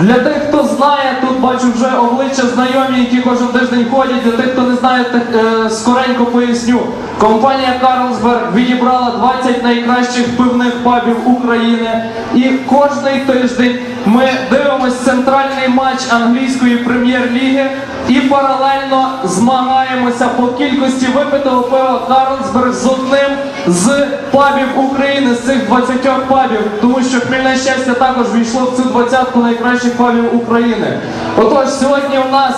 Для тих, хто знає, тут бачу вже обличчя знайомі, які кожен тиждень ходять. Для тих, хто не знає, так, е, скоренько поясню. Компанія Карлсберг відібрала 20 найкращих пивних пабів України. І кожний тиждень ми дивимося центральний матч англійської прем'єр-ліги і паралельно змагаємося по кількості випитого пива Карлсберг з одним з пабів України, з цих 20 пабів, тому що Хмільне щастя також війшло в цю двадцятку найкращих пабів України. Отож, сьогодні у нас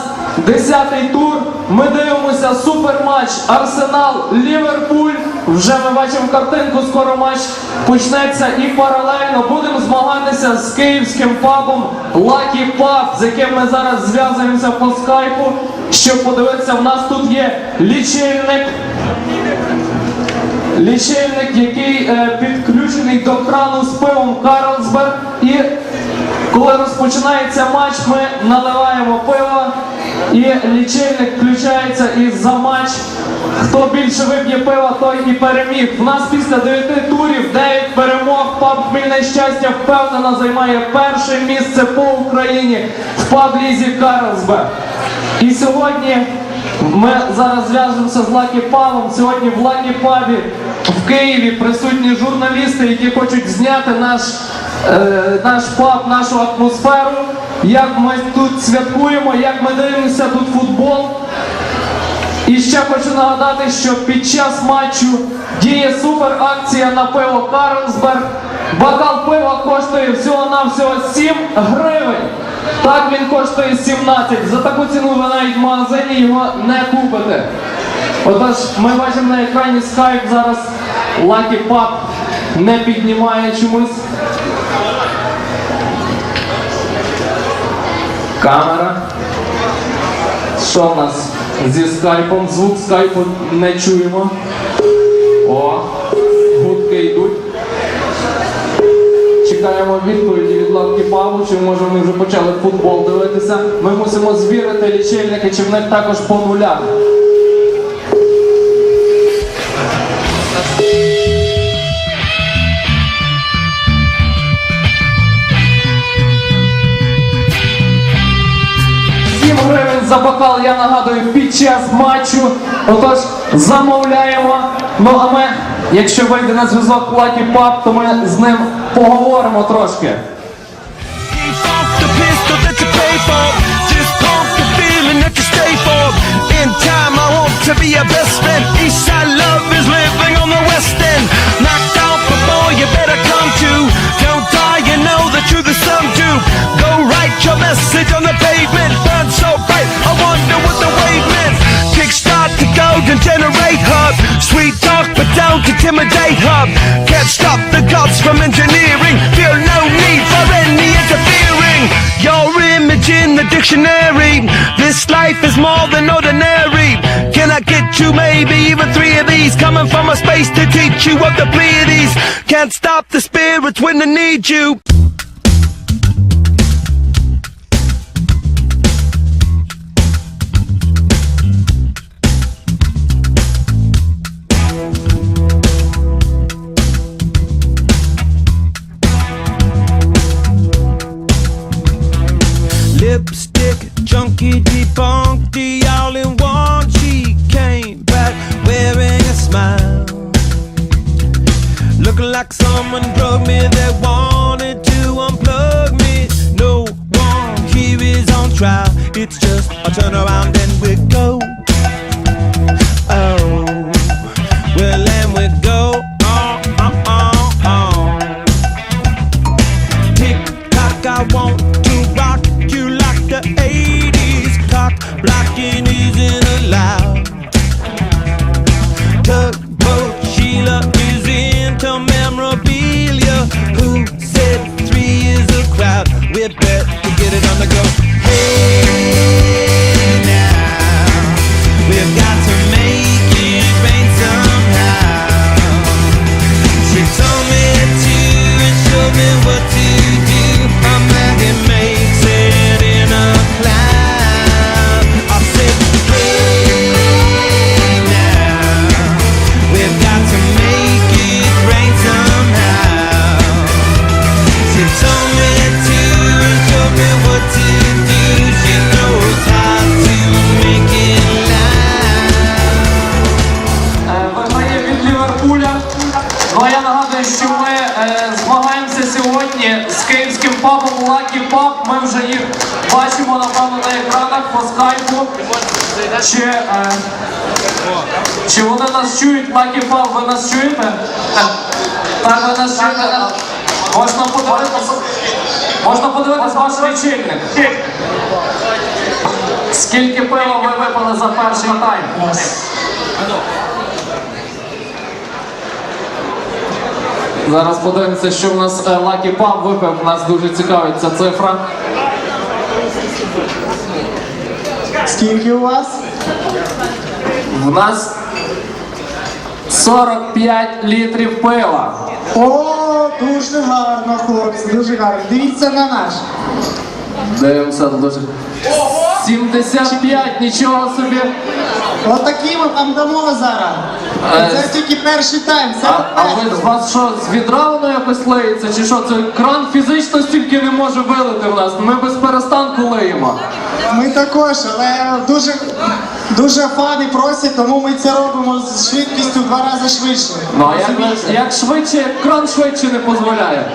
10-й тур. Ми дивимося суперматч Арсенал Ліверпуль. Вже ми бачимо картинку, скоро матч почнеться і паралельно будемо змагатися з київським пабом Lucky Pub, з яким ми зараз зв'язуємося по скайпу. Щоб подивитися, в нас тут є лічильник. Лічильник, який е, підключений до крану з пивом Карлсберг. І коли розпочинається матч, ми наливаємо пиво, і лічильник включається і за матч. Хто більше вип'є пива, той і переміг. У нас після 9 турів 9 перемог. Паб Хмільне щастя впевнено займає перше місце по Україні в паб-лізі Карлсберг. І сьогодні ми зараз зв'яжемося з Лакі Павом. Сьогодні в Лакі Пабі в Києві присутні журналісти, які хочуть зняти наш, е, наш паб, нашу атмосферу, як ми тут святкуємо, як ми дивимося тут футбол. І ще хочу нагадати, що під час матчу діє суперакція на пиво Карлсберг. Бокал пива коштує всього-навсього 7 гривень. Так він коштує 17. За таку ціну ви навіть в магазині його не купите. Отож, ми бачимо на екрані скайп зараз Lucky Pub не піднімає чомусь. Камера. Що в нас зі скайпом? Звук скайпу не чуємо. О, гудки йдуть. Чекаємо відповіді від Лавки Павлу, чи може вони вже почали футбол дивитися. Ми мусимо звірити лічильники, чи в них також по нулях. За бокал, я нагадую, під час матчу. Отож, замовляємо. Ну а ми, якщо вийде на зв'язок Лакі Пап, то ми з ним поговоримо трошки. The pavement. Burn so bright, intimidate hub. Can't stop the gods from engineering. Feel no need for any interfering. Your image in the dictionary. This life is more than ordinary. Can I get you maybe even three of these? Coming from a space to teach you of the Pleiades. Can't stop the spirits when they need you. Chunky debunk the. Нас чують, Lucky Pub, ви нас чуєте? Так, ви нас чуєте. Можна подивитися, можна подивитися ваш лічильник. Скільки пива ви випили за перший тайм? Зараз подивимося, що в нас е, Lucky Pub випив. Нас дуже цікавить ця цифра. Скільки у вас? В нас 45 літрів пива. О, дуже гарно, хлопці, дуже гарно. Дивіться на наш. Дивимося дуже. 75, нічого собі. Отакі ми там дамо зараз. Це тільки перший тайм. Це А, а ви з вас що, з відра воно якось лиється? Чи що? Це кран фізично стільки не може вилити в нас. Ми без перестанку лиємо. Ми також, але дуже, дуже фани просять, тому ми це робимо з швидкістю в два рази швидше. Ну а як, Розумієте? як швидше, як кран швидше не дозволяє.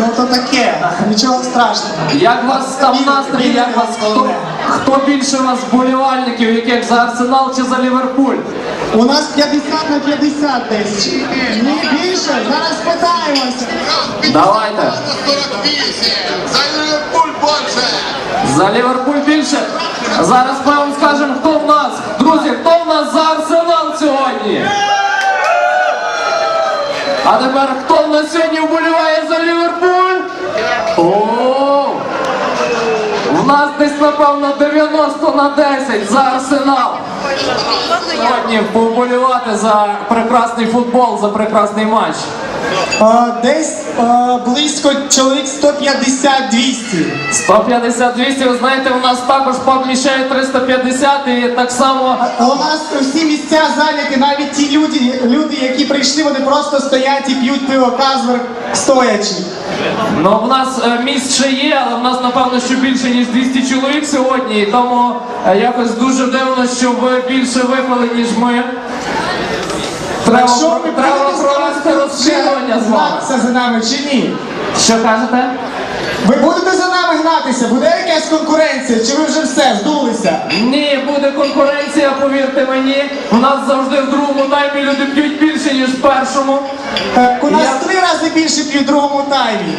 Ну то таке, нічого страшного. Як у вас там настрій, як вас хто, хто більше у вас вболівальників, яких за Арсенал чи за Ліверпуль? У нас 50 на 50 десь. Ні, більше, зараз питаємося. Давайте. 48. За Ливерпуль больше. За Ліверпуль більше. Зараз ми вам скажемо, хто в нас. Друзі, хто в нас за Арсенал сьогодні? А тепер хто в нас сьогодні вболіває за Ліверпуль? О! В нас десь, напевно, 90 на 10 за Арсенал. Сьогодні поболівати за прекрасний футбол, за прекрасний матч. Е, Десь е, близько чоловік 150-200. 150-200, ви знаєте, у нас також паб мішає 350 і так само У нас всі місця зайняті, навіть ті люди, люди, які прийшли, вони просто стоять і п'ють пиво Казберг стоячи. Ну, в нас е, місць ще є, але в нас напевно що більше ніж 200 чоловік сьогодні, і тому е, якось дуже дивно, що ви більше випили, ніж ми. Треба, провести розслідування з вами. гнатися за нами чи ні? Що кажете? Ви будете за нами гнатися? Буде якась конкуренція? Чи ви вже все здулися? Ні, буде конкуренція, повірте мені. У нас завжди в другому таймі люди п'ють більше, ніж в першому. Так, у нас Я- три рази більше п'ють в другому таймі.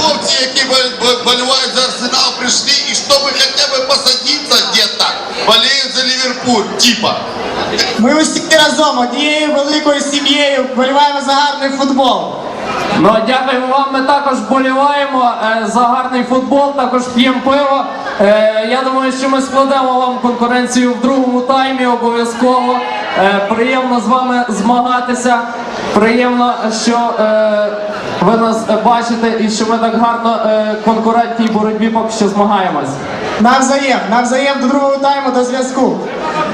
Хлопці, які бол- бол- за Арсенал, прийшли, і щоб хоча б посадитися где-то, болеють за Ливерпуль, типа. Ми усі разом однією великою сім'єю вболіваємо за гарний футбол. Ну, дякуємо вам. Ми також вболіваємо е, за гарний футбол, також п'ємо пиво. Е, я думаю, що ми складемо вам конкуренцію в другому таймі обов'язково. Е, приємно з вами змагатися. Приємно, що ви нас бачите і що ми так гарно в конкурентній боротьбі поки що змагаємось. Навзаєм, навзаєм до другого тайму до зв'язку.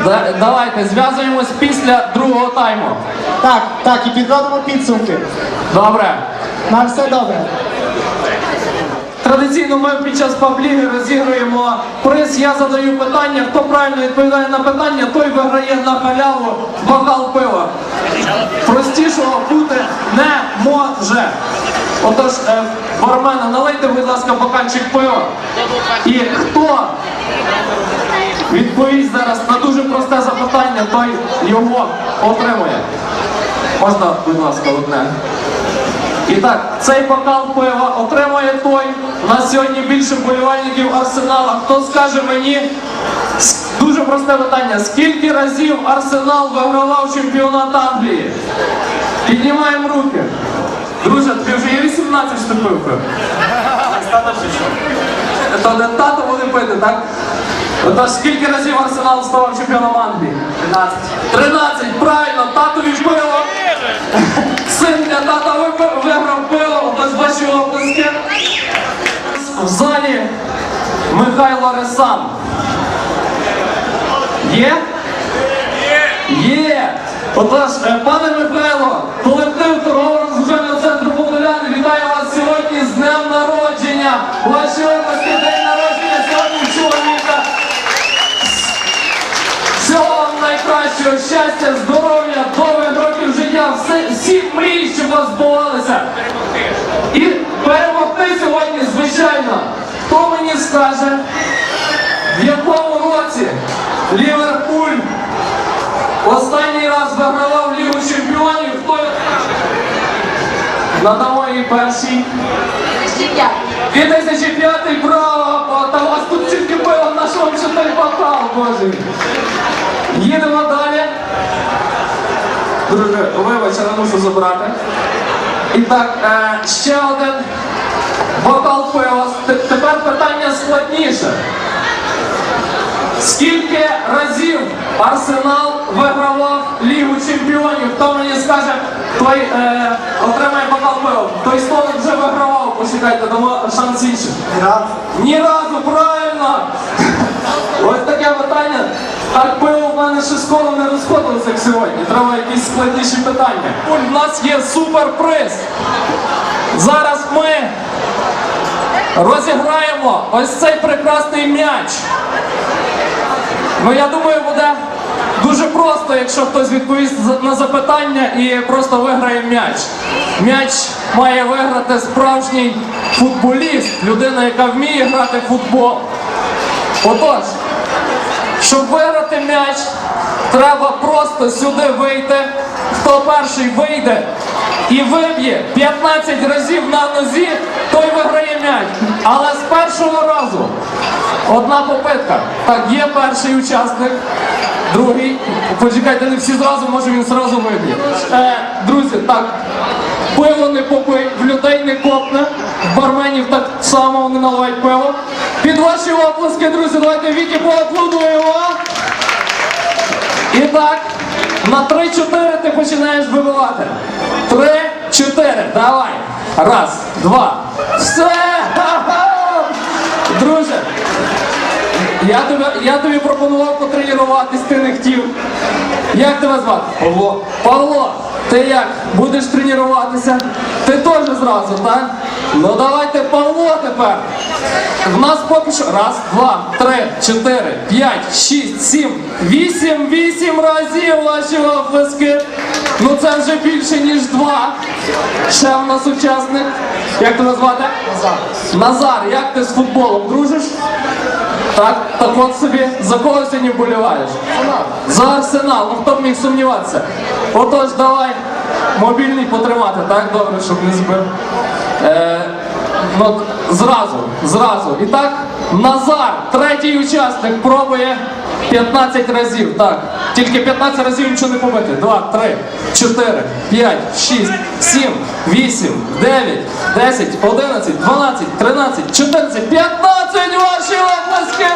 Да- давайте зв'язуємось після другого тайму. Так, так, і підводимо підсумки. Добре. На все добре. Традиційно ми під час пабліги розігруємо приз. Я задаю питання. Хто правильно відповідає на питання, той виграє на халяву бокал пива. Простішого бути не може. Отож, е, бармена, налийте, будь ласка, бокальчик пива. І хто відповість зараз на дуже просте запитання, той його отримує. Можна, будь ласка, одне. І так, цей бокал пива отримує той. У нас сьогодні більше вболівальників Арсенала. Хто скаже мені дуже просте питання: скільки разів Арсенал вигравав чемпіонат Англії? Піднімаємо руки. Друже, тобі вже є 18 вступив. То не тато буде пити, так? Отож, скільки разів Арсенал ставав чемпіоном Англії? 13. 13, правильно, татові пиво. Син для тата випив- виграв пиво, отож ваші оплески. В залі Михайло Ресан. Є? Є! Отож, е, пане Михайло, колектив торгово-розважального області день народження сьогодні чоловіка. Всього вам найкращого щастя, здоров'я, довгих років життя, все, всіх мрій, щоб вас збували. боротися. І перемогти сьогодні, звичайно, хто мені скаже, в якому році Ліверпуль останній раз вигравав Лігу Чемпіонів, хто надамо їй перший. 2005 браво! Та вас тут тільки пиво, на що той бокал, боже. Їдемо далі. Друже, вибач, я мушу забрати. І так, е, ще один бокал пива. Тепер питання складніше. Скільки разів Арсенал вигравав Лігу Чемпіонів? Хто мені скаже, той е, отримає бокал пива. Той столик вже вигравав, почекайте, дамо шанс іншим. Ні разу, правильно! Ось таке питання. Так пиво в мене ще скоро не розходилося, як сьогодні. Треба якісь складніші питання. У нас є суперприз. Зараз ми розіграємо ось цей прекрасний м'яч. Ну я думаю, буде дуже просто, якщо хтось відповість на запитання і просто виграє м'яч. М'яч має виграти справжній футболіст, людина, яка вміє грати в футбол. Отож, щоб виграти м'яч, треба просто сюди вийти. Хто перший вийде і виб'є 15 разів на нозі, той виграє м'яч. Але з першого разу одна попитка. Так, є перший учасник, другий. Почекайте, не всі зразу, може він зразу виб'є. Е, друзі, так. Пиво не попий, в людей не копне, барменів так само вони наливають пиво. Під ваші оплески, друзі, давайте Вікі поаплодуємо. І так, на 3-4 ти починаєш вибивати. 3-4, давай. Раз, два. Все! Друже, я тобі, я тобі пропонував потренуватись, ти не хотів. Як тебе звати? Павло. Павло, ти як? Будеш тренуватися? Ти теж зразу, так? Ну давайте Павло тепер. В нас поки що раз, два, три, чотири, п'ять, шість, сім, вісім, вісім разів ваші оплески. Ну це вже більше, ніж два. Ще в нас учасник. Як тебе звати? Назар. Назар, як ти з футболом дружиш? Так, так от собі, за кого сьогодні вболіваєш? За Арсенал, ну хто б міг сумніватися. Отож, давай мобільний потримати, так? Добре, щоб не збив. Е, ну, зразу, зразу. І так, Назар, третій учасник, пробує 15 разів. Так, тільки 15 разів нічого не побити. 2, 3, 4, 5, 6, 7, 8, 9, 10, 11, 12, 13, 14, 15 ваші оплески!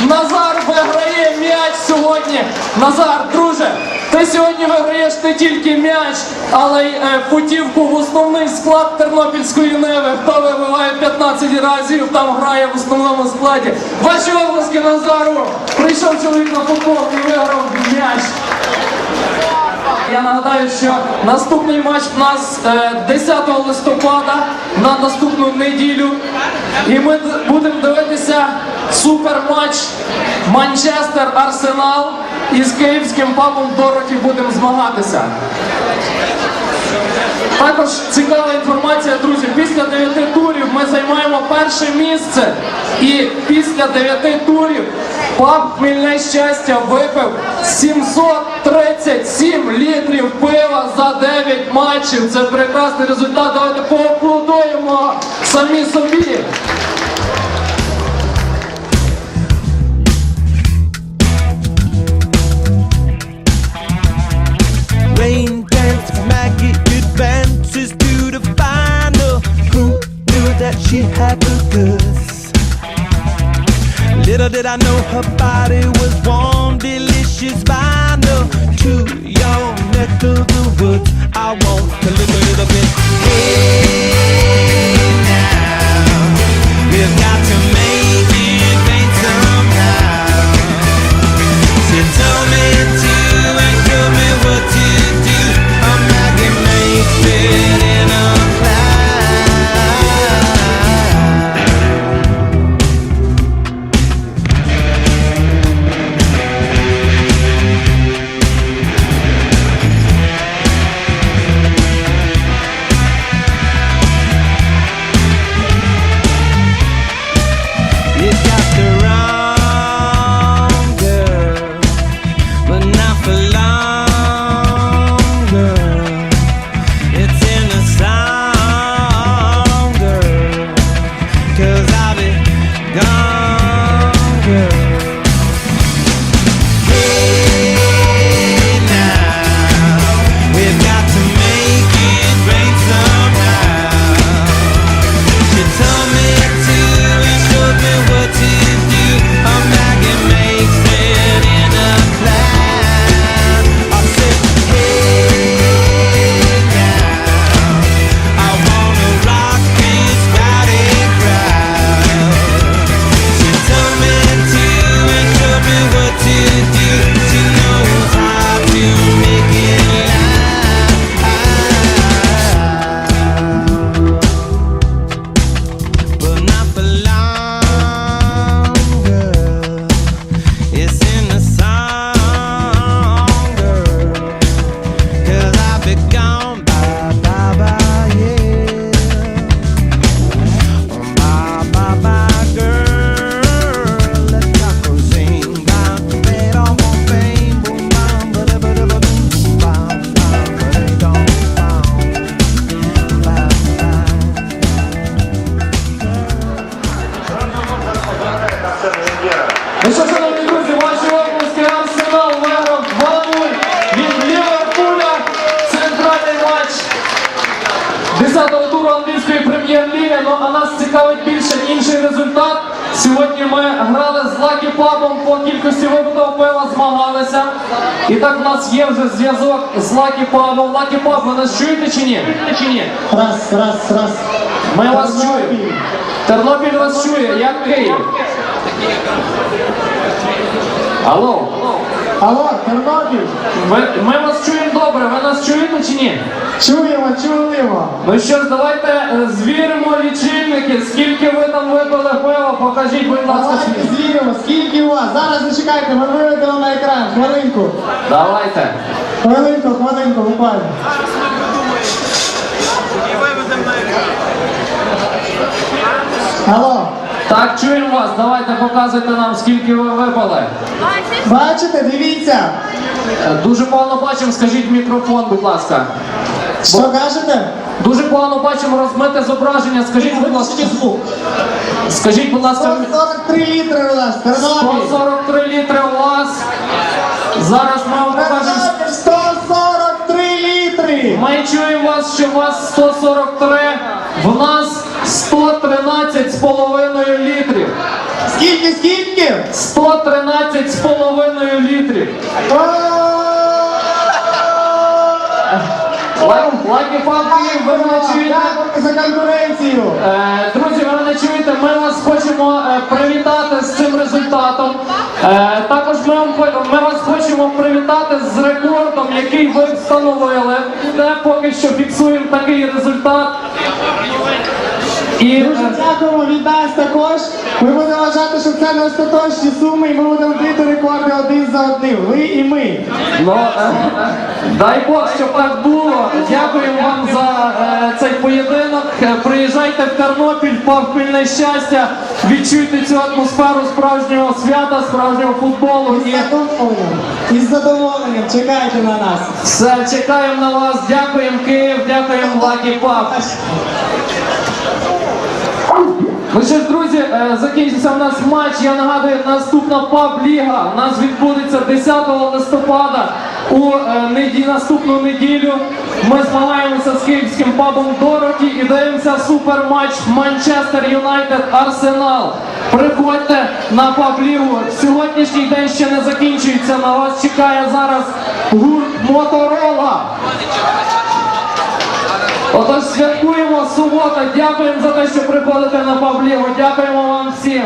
Назар виграє м'яч сьогодні. Назар, друже, ти сьогодні виграєш не тільки м'яч, але й е, путівку в основний склад Тернопільської Неви. Хто вибиває 15 разів, там грає в основному складі. Ваші оплески Назару! Прийшов чоловік на футбол і виграв м'яч. Я нагадаю, що наступний матч у нас е, 10 листопада на наступну неділю. І ми будемо дивитися суперматч Манчестер Арсенал із київським папом Дороті будемо змагатися. Також цікава інформація, друзі. Після 9 турів ми займаємо перше місце. І після 9 турів пап Хмільне щастя випив 737 літрів пива за 9 матчів. Це прекрасний результат. Давайте поаплодуємо самі собі. That she had the goods? Little did I know her body was warm, delicious vinyl. To your neck of the woods, I want a little bit. Hey Лакі ви нас чуєте чи ні? Чи ні? Раз, раз, раз. Ми вас чуємо. Тернопіль вас чує, як Київ. Алло, Алло, Тернопіль. ми вас чуємо добре, ви нас чуєте чи ні? Чуємо, чуємо. Ну що ж, давайте е, звіримо лічильники, скільки ви там випили пива, покажіть, будь ласка. Давайте свій. звіримо, скільки у вас. Зараз зачекайте, ми виведемо на екран. Хвилинку. Давайте. Хвилинку, хвилинку, буквально. Алло, Так, чуємо вас, давайте показуйте нам, скільки ви випили. бачите, дивіться. Е, Дуже погано бачимо, скажіть в мікрофон, будь ласка. Що кажете? Дуже погано бачимо розмите зображення, скажіть, будь ласка. Звук. Скажіть, будь ласка, 143 літри у нас, Тернопіль. 143 літри у вас. Зараз ми вам покажемо. 143 літри. Ми чуємо вас, що у вас 143, в нас 113 з половиною літрів. Скільки, скільки? 113 з половиною літрів. Лакі папки, ви мене чуєте? Дякую за конкуренцію. Е, Друзі, ви мене чуєте, ми вас хочемо е, привітати з цим результатом. Е, Також ми, вам, хо- ми вас хочемо привітати з рекордом, який ви встановили. Де поки що фіксуємо такий результат. І Дуже дякуємо від нас також. Ми будемо вважати, що це не остаточні суми, і ми будемо бити рекорди один за одним. Ви і ми. ну, е, дай Бог, щоб так було. Дякуємо вам за е, цей поєдинок. Е, Приїжджайте в Тернопіль, павпільне щастя, відчуйте цю атмосферу справжнього свята, справжнього футболу. І задоволенням. Із задоволенням. Чекайте на нас. все, чекаємо на вас. Дякуємо Київ, дякуємо Лакі Паб. Ну що ж, друзі, е, закінчився у нас матч. Я нагадую, наступна паб-ліга у нас відбудеться 10 листопада у е, неді- наступну неділю. Ми змагаємося з київським пабом Дороті і дивимося суперматч Манчестер Юнайтед Арсенал. Приходьте на паб-лігу. Сьогоднішній день ще не закінчується. На вас чекає зараз гурт Моторола. Отож святкуємо субота. Дякуємо за те, що приходите на паблігу. Дякуємо вам всім.